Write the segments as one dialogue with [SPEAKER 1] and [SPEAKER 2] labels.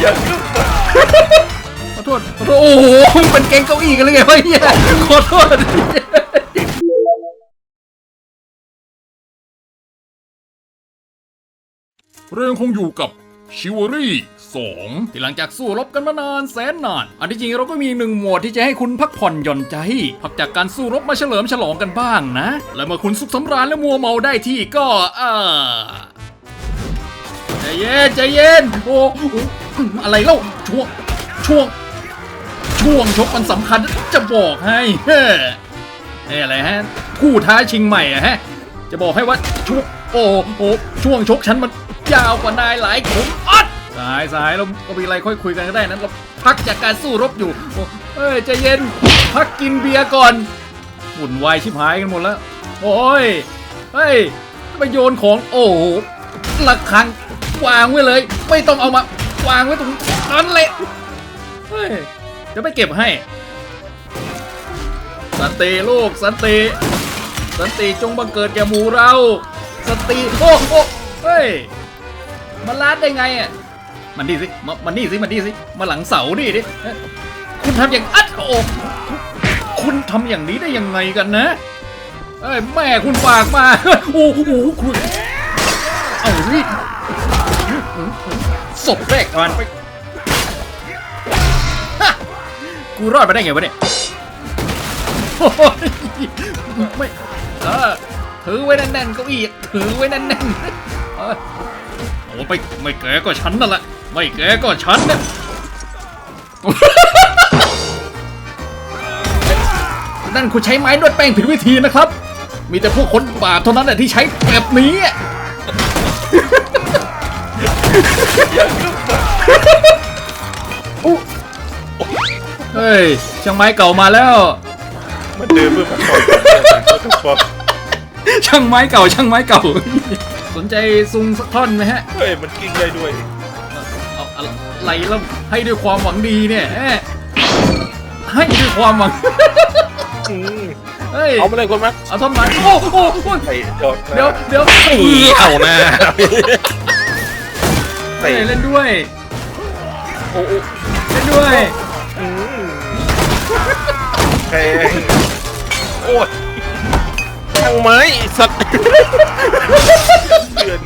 [SPEAKER 1] อย่าขึ้น
[SPEAKER 2] ขอโทษขอโทษโอ้โหเป็นแกงเก้าอี้กันเลยไงวะเนี่ยขอโทษเรายังคงอยู่กับ ชิวรี่สองที่หลังจากสู้รบกันมานานแสนนาน อันที่จริงเราก็มีหนึ่งหมวดที่จะให้คุณพักผ่อนหย่อนใจ พักจากการสู้รบมาเฉลิมฉลองกันบ้างนะ และเมื่อคุณสุขสำราญและมัวเมาได้ที่ก็เออใจเย็นใจเย็นโอ้โหอะไรเล่าช่วงช่วง ช่วงชกมันสำคัญจะบอกให้เฮ้อะไรฮะคู่ท้าชิงใหม่อะฮะ จะบอกให้ว่าช่วงโอ้โหช่วงชกฉันมัน ยาวกว่านายหลายขุมอัดสายสายเราก็มีอะไรค่อยคุยกันก็ได้นั้นเราพักจากการสู้รบอยู่โอ้เอ้ยใจเย็นพักกินเบียร์ก่อนหุ่นวายชิบหายกันหมดแล้ว โอ้ยเฮ้ยไปโยนของโอ้โหระฆังวางไว้เลย ไม่ต้องเอามาวางไว้ตรงนั้นเลยเฮ้ยจะไม่เก็บให้ สันติลูกสันติสันติจงบังเกิดแก่หมู่เรา สันติโอ้โอ้เฮ้ย มาลาดได้ไงอะมันดีสิมามันนี่สิมันนี่สิมาหลังเสาดิดิเอ้ยคุณทำอย่างอัดโอ้คุณทำอย่างนี้ได้ยังไงกันนะเอ้ยแม่คุณฝากมาโอ้โหคุณเอาสิศพแรกก่อนไปฮะกูรอดมาได้ไงวะเนี่ยโอ้ยไม่เออถือไว้แน่นๆเก้าอี้ถือไว้แน่นๆเออโอ้ไม่ไม่แกก็ฉันนั่นแหละ ไม่แกก็ฉันเนี่ยนั่นคุณใช้ไม้นวดแป้งผิดวิธีนะครับ มีแต่พวกคนบาปเท่านั้นแหละที่ใช้แบบนี้อะ
[SPEAKER 1] อย่าขึ้นมา
[SPEAKER 2] เฮ้ยช่างไม้เก่ามาแล้ว
[SPEAKER 1] มันเดินเพื่อมาต่อยกันทุกคน
[SPEAKER 2] ช่างไม้เก่าช่างไม้เก่า สนใจซุงสักท่อนไหมฮะ
[SPEAKER 1] เฮ้ย มันกิ้งได้ด้วย
[SPEAKER 2] เอาอะไรแล้วให้ด้วยความหวังดีเนี่ยแหมให้ด้วยความหวัง
[SPEAKER 1] อืม
[SPEAKER 2] เฮ้ย
[SPEAKER 1] เอามาเลยคนมั้ย
[SPEAKER 2] เอาท่อนไม้โอ้โอ้โอ้ย
[SPEAKER 1] ใส่ดอก
[SPEAKER 2] เดี๋ยวเดี๋ยว
[SPEAKER 1] เอาหน้าใส่
[SPEAKER 2] เฮ้ยเล่นด้วย
[SPEAKER 1] โอ้โอ้
[SPEAKER 2] เล่นด้วย
[SPEAKER 1] อืมแพงโอ้ย ทางไม้สัตว์เดือน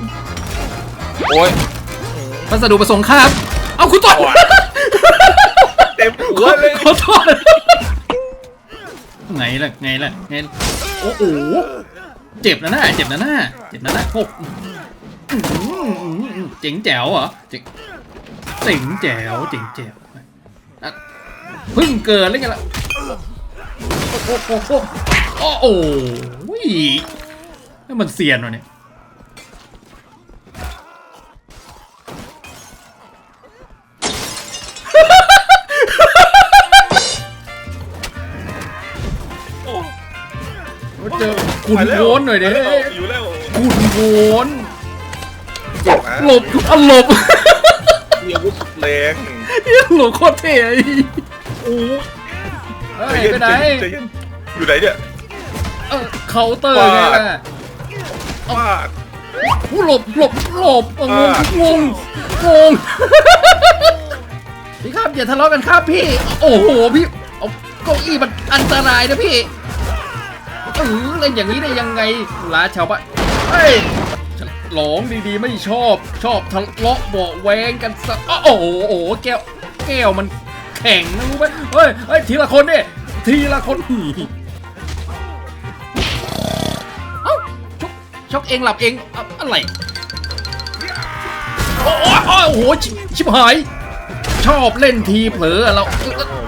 [SPEAKER 1] โอ้ย
[SPEAKER 2] พัสดุประสงค์ครับ เอาคุณต่อ
[SPEAKER 1] เอาอะเต็มหัวเลย
[SPEAKER 2] ขอโทษไงล่ะไงล่ะไงล่ะโอ้โหเจ็บนะน่าเจ็บนะน่าเจ็บนะน่าโอ้อื้อหือเจ๋งแจ๋วเหรอเจ๋งเจ๋งแจ๋วเจ๋งแจ๋วอะเพิ่งเกิดแล้วไงล่ะโอ้โห โอ้โหโอ้โหนี่มันเซียนวะเนี่ย
[SPEAKER 1] โอ้
[SPEAKER 2] เจอคุณโวนหน่อยเด้
[SPEAKER 1] ไปแล้วอยู่แล้ว
[SPEAKER 2] คุณโวน
[SPEAKER 1] เจ็บนะ
[SPEAKER 2] หลบอะหลบ
[SPEAKER 1] มีอาวุธสุดแรง
[SPEAKER 2] หลบโคตรเท่ไอ้
[SPEAKER 1] โอ้
[SPEAKER 2] เฮ้ยไปไหน
[SPEAKER 1] ใจเย็นอยู่ไหนเนี่ย
[SPEAKER 2] เออเคาน์เตอร์ไงล่ะ
[SPEAKER 1] ฟาด
[SPEAKER 2] ผู้หลบหลบหลบเอองง
[SPEAKER 1] อ่า
[SPEAKER 2] งงงงพี่ครับอย่าทะเลาะกันครับพี่ โอ้โหพี่เอาเก้าอี้มันอันตรายนะพี่เออเล่นอย่างนี้ได้ยังไงลาชาวบ้านเฮ้ยหลองดีๆไม่ชอบชอบทะเลาะเบาะแวงกันซะโอ้โหโอ้โหแก้วแก้วมันแข็งนะรู้ไหมเฮ้ยเฮ้ยทีละคนเนี่ยทีละคน ชกชกเองหลับเองอะอะไรโอ้โหโอ้โหชิชิบหาย ชอบเล่นทีเผลอเรา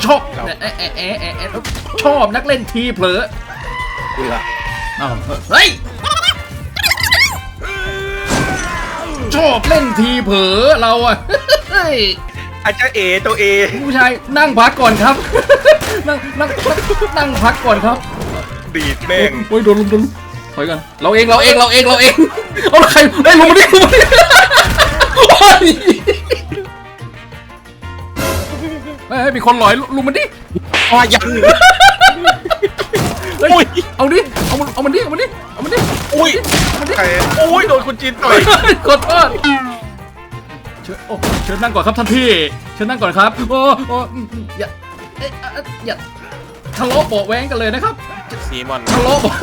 [SPEAKER 2] ชอบเอ๊ะเอ๊ะเอ๊ะเอ๊ะเอ๊ะชอบนักเล่นทีเผลอ
[SPEAKER 1] คุณล่ะ
[SPEAKER 2] อ้าวเฮ้ยชอบเล่นทีเผลอเราอะเฮ้ย
[SPEAKER 1] อาจารย์เอตัวเอ
[SPEAKER 2] ผู้ชายนั่งพักก่อนครับนั่งนั่งนั่งนั่งพักก่อนครับ
[SPEAKER 1] ดีดแม่ง
[SPEAKER 2] โอ้ยโดนลุมโดนลุม ถอยกันเราเองเราเองเราเองเราเองเอาละใครไอ้ยลุมมาดิลุมมาดิโอ้ยเฮ้ยมีคนหลอยลุมมันดิ
[SPEAKER 1] ว่ายัง
[SPEAKER 2] เฮ้ย
[SPEAKER 1] อุ้ย
[SPEAKER 2] เอาดิเอามันเอามันดิเอามันดิเอามันดิ
[SPEAKER 1] อุ้ย
[SPEAKER 2] เอามันดิ
[SPEAKER 1] ใครโอ้ยโดนคุณจีนต่อย
[SPEAKER 2] ขอโทษเชิญโอ้เชิญนั่งก่อนครับท่านพี่เชิญนั่งก่อนครับโอ้โอ้อืมอืมอย่าเอ๊ะอะอะอย่าทะเลาะเบาะแว้งกันเลยนะครับ
[SPEAKER 1] ซีมอน
[SPEAKER 2] ทะเลาะเบาะ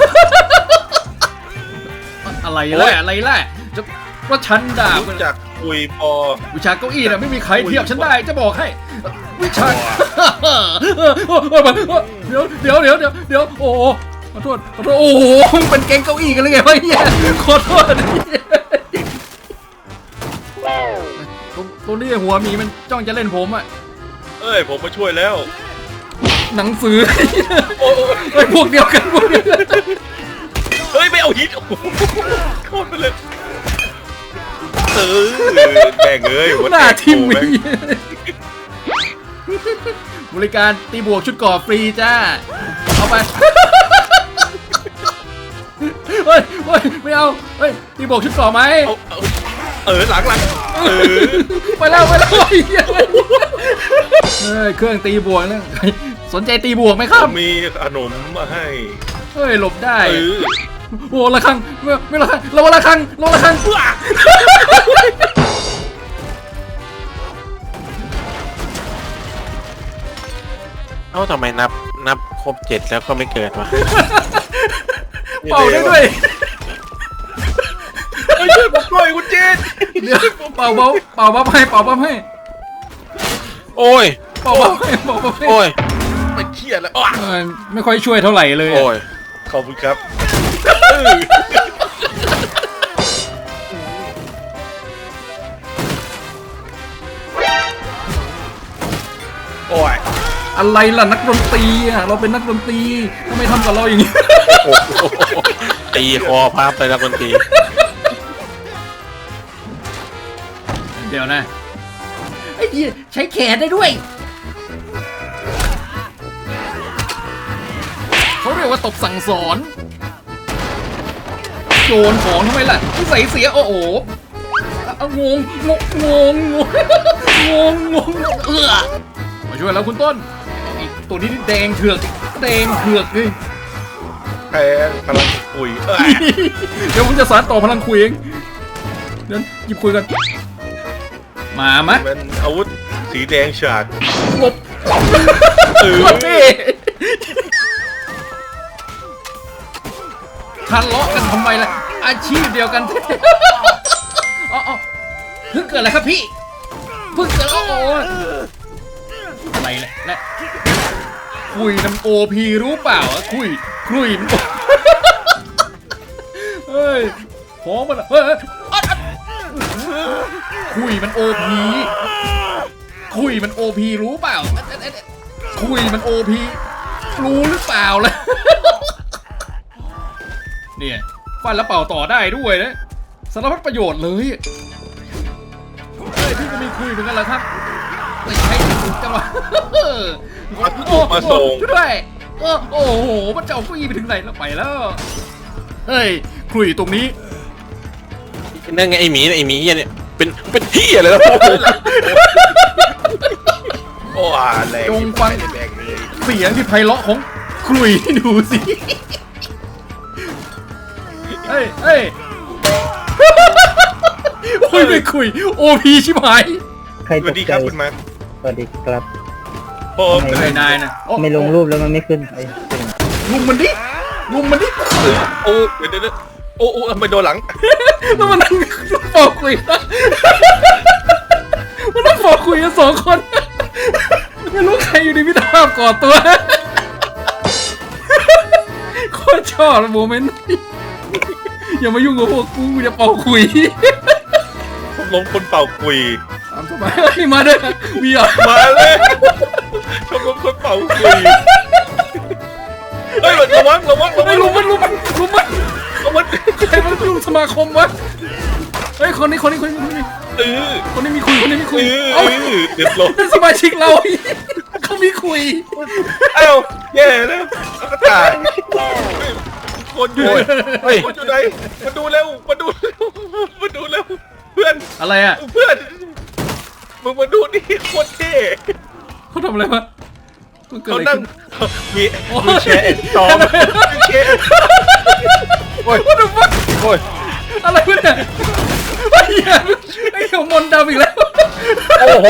[SPEAKER 2] อะไรแหละอะไรแหละจะว่าฉันด่า
[SPEAKER 1] รู้จักคุยพอ
[SPEAKER 2] วิชาเก้าอี้น่ะไม่มีใครเทียบฉันได้จะบอกให้ วิชาเดี๋ยวเดี๋ยวเดี๋ยวเดี๋ยวเดี๋ยวโอ้โหขอโทษขอโทษโอ้โหมึงเป็นแก๊งเก้าอี้กันเลยไงวะเฮียขอโทษตรงตรงนี้หัวหมีมันจ้องจะเล่นผมอะ
[SPEAKER 1] เอ้ยผมมาช่วยแล้ว
[SPEAKER 2] หนังสือ
[SPEAKER 1] โอ้ย
[SPEAKER 2] ไอ้ยพวกเดียวกันพวกเดียวกัน
[SPEAKER 1] เฮ้ยไม่เอาฮิตโอ้โหโคตรไปเลยเออแบ่งเอ้ย
[SPEAKER 2] หน้าทิม
[SPEAKER 1] แม่
[SPEAKER 2] มี
[SPEAKER 1] ง
[SPEAKER 2] บริการตีบวกชุดก่อฟรีจ้า เอาไป เฮ้ยเฮ้ยไม่เอา เฮ้ยตีบวกชุดก่อไหม
[SPEAKER 1] เอาเอาเออหลังหลังเออ
[SPEAKER 2] ไปแล้วไปแล้วไอ้เหี้ยเฮ้ยเครื่องตีบวกแล้วสนใจตีบวกไหมครับ
[SPEAKER 1] มีขนมมาให้
[SPEAKER 2] เฮ้ยหลบได้
[SPEAKER 1] เออ
[SPEAKER 2] โอ้ละครังไม่ไม่ละครังระวังละครังระวังละครัง
[SPEAKER 3] เอ้าทำไมนับนับครบเจ็ดแล้วก็ไม่เกิดวะ
[SPEAKER 2] เป่าได้ด้วย
[SPEAKER 1] เฮ้ยช่วยผมด้วยคุณจีน
[SPEAKER 2] เดี๋ยวเป่าเบาเป่าบัฟให้เป่าบัฟให้
[SPEAKER 3] โอ้ย
[SPEAKER 2] เป่าบัฟให้เป่าบัฟให้
[SPEAKER 3] โอ้ย
[SPEAKER 1] ไปเครียดแล้วอ้าว
[SPEAKER 2] เออไม่ค่อยช่วยเท่าไหร่เลยอะ
[SPEAKER 3] โอ้ย
[SPEAKER 1] ขอบคุณครับเออ โอ้ย
[SPEAKER 2] อะไรล่ะนักดนตรีอะเราเป็นนักดนตรีทำไมทำกับเราอย่างนี้
[SPEAKER 3] โอ้โหตีคอพับเลยนะคนตี
[SPEAKER 2] เดี๋ยวนะ ไอ้ยี่ใช้แขนได้ด้วย เขาเรียกว่าตบสั่งสอน โจรของทำไมล่ะใส่เสียโอ้โหเอางงงงงงงงงเออมาช่วยแล้วคุณต้น ตัวนี้แดงเถือกแดงเถือกเลย
[SPEAKER 1] แพ้พลังคุยเดี๋
[SPEAKER 2] ยวผมจะสานต่อพลังคุยเองเดี๋ยวหยิบคุยกัน มามะ
[SPEAKER 1] มันอาวุธสีแดงฉาด
[SPEAKER 2] หลบ
[SPEAKER 1] เออ
[SPEAKER 2] ทะเลาะกันทำไมล่ะ อาชีพเดียวกันอ๋ออ๋อเพิ่งเกิดอะไรครับพี่เพิ่งเกิดโอ้โหอะไรแหละและคุยน้ำโอพีรู้เปล่าคุยคุยมันเฮ้ยของมันเฮ้ยเฮ้ยคุยมันโอพีคุยมันโอพีรู้เปล่าคุยมันโอพีรู้หรือเปล่าล่ะ เนี่ยฟันแล้วเป่าต่อได้ด้วยนะสารพัดประโยชน์เลยเฮ้ยพี่ก็มีคุยเหมือนกันเหรอครับไม่ใช่จังหวะ
[SPEAKER 1] มาถูกมาส่ง
[SPEAKER 2] ช่วยด้วยโอ้โอ้โหมันจะเอาเกุ้ยไปถึงไหนแล้วไปแล้วเฮ้ยคุยตรงนี้
[SPEAKER 3] นั่นไงไอหมีเนี่ยไอหมีเนี่ยเป็นเป็นที่อะไรแล้ว
[SPEAKER 1] โอ้อาแรง
[SPEAKER 2] จงฟัง
[SPEAKER 1] แรงเลย
[SPEAKER 2] เสียงที่ไพเราะของคลุยให้ดูสิ เฮ้ยเฮ้ยโอ้ยไม่คุยโอพีชิบหาย
[SPEAKER 4] ใคร
[SPEAKER 1] ส
[SPEAKER 4] ต
[SPEAKER 1] วัส
[SPEAKER 4] ก
[SPEAKER 1] ดีค
[SPEAKER 4] ใจ
[SPEAKER 1] รับคุณมาร์ค
[SPEAKER 4] สวัสดีครับ
[SPEAKER 1] ผม
[SPEAKER 4] ทำไม
[SPEAKER 2] ไม่นายนะโอ้
[SPEAKER 4] ไม่ลงรูปแล้วมันไม่ขึ้นไอ้
[SPEAKER 2] ลุมมันดิลุมมันดิ
[SPEAKER 1] โอ้เดี๋ยวเดี๋ยวเดี๋ยวโอ้โอ้ทำไมโดนหลัง
[SPEAKER 2] แล้วมันนั่งฟอกคุยนะมันนั่งฟอกคุยกันสองคนไม่รู้ใครอยู่ในพิธาก่อตัวโคตรชอบโมเมนต์นี้ อย่ามายุ่งกับพวกกูอย่าเป่าคุย
[SPEAKER 1] ผมล้มคนเป่าคุย
[SPEAKER 2] ตามสบายเฮ้ยมาด้วยมีเหรอ
[SPEAKER 1] มาเลยชมรมคนเป่าคุยเฮ้ยระวังระวังระวั
[SPEAKER 2] ไม่
[SPEAKER 1] ง
[SPEAKER 2] รู้มันรู้มันรู้มัน
[SPEAKER 1] ระวัง
[SPEAKER 2] ใครมันรู้สมาคมวะเฮ้ยคนนี้คนนี้คนนี้คนนี้
[SPEAKER 1] เออ
[SPEAKER 2] คนนี้มีคุยคนนี้มี
[SPEAKER 1] เอ
[SPEAKER 2] คุย
[SPEAKER 1] อ
[SPEAKER 2] เอ้า
[SPEAKER 1] เออเดือดร้อน
[SPEAKER 2] เป็นสมาชิกเราเขามีคุย
[SPEAKER 1] เอ้าแย่แล้วกระต่าย คนอยู่
[SPEAKER 3] เฮ้ย
[SPEAKER 1] คนอยู่ไหนมาดูเร็วมาดูมาดูเร็วเพื่อน
[SPEAKER 2] อะไรอะ
[SPEAKER 1] เพื่อนมึงมาดูนี่โคตรเท่
[SPEAKER 2] เขาทำอะไรวะมันเกิด
[SPEAKER 1] เขา
[SPEAKER 2] อะไร
[SPEAKER 1] นั่ง
[SPEAKER 2] ขึ้น
[SPEAKER 1] มีมีแชร์แอนด์ซอมมีแชร์โอ้ยโอ้ย
[SPEAKER 2] อะไรวะเนี่ยไอ้เหี้ยไอ้เหี้ยมนต์ดำอีกแล้ว
[SPEAKER 1] โอ้โห